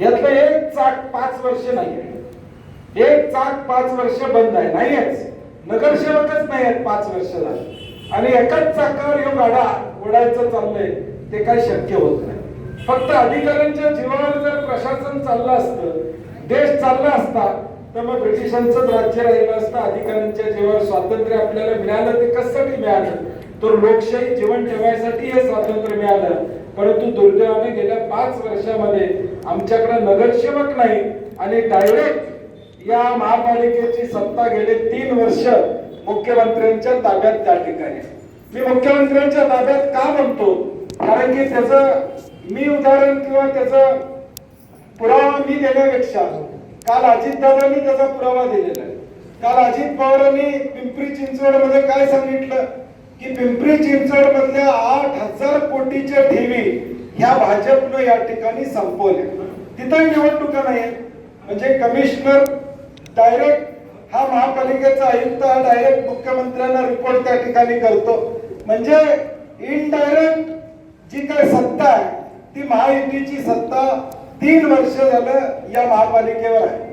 यातलं एक चाक पाच वर्ष नाही एक चाक पाच वर्ष बंद आहे. नाहीयेच. नगरसेवकच नाही आहेत पाच वर्ष झाले आणि एकाच चाकावर हे गाडा ओढायचं चाललंय ते काही शक्य होत नाही. फक्त अधिकाऱ्यांच्या जीवावर जर प्रशासन चाललं असतं देश चालला असता तर मग ब्रिटिशांचंच राज्य राहिलं असतं. अधिकाऱ्यांच्या जीवावर स्वातंत्र्य आपल्याला मिळालं ते कशासाठी मिळालं? तर लोकशाही जीवन ठेवायसाठी हे स्वातंत्र्य मिळालं. परंतु दुर्दैवाने गेल्या पाच वर्षामध्ये आमच्याकडे नगरसेवक नाही आणि डायरेक्ट या महापालिकेची सत्ता गेले तीन वर्ष मुख्यमंत्र्यांच्या ताब्यात त्या ठिकाणी. मी मुख्यमंत्र्यांच्या ताब्यात का म्हणतो? कारण की त्याच मी उदाहरण किंवा त्याच पुरावा मी देण्यापेक्षा काल अजितदादांनी त्याचा पुरावा दिलेला आहे. काल अजित पवारांनी पिंपरी चिंचवडमध्ये काय सांगितलं? की पिंपरी चिंचवड मधल्या आठ हजार कोटीच्या ठेवी ह्या भाजपनं या ठिकाणी संपवल्या तिथं निवडणुका नाही म्हणजे कमिशनर डायरेक्ट हा महापालिकेचा आयुक्त हा डायरेक्ट मुख्यमंत्र्यांना रिपोर्ट त्या ठिकाणी करतो. म्हणजे इनडायरेक्ट जी काय सत्ता आहे ती महायुतीची सत्ता तीन वर्ष झालं या महापालिकेवर आहे.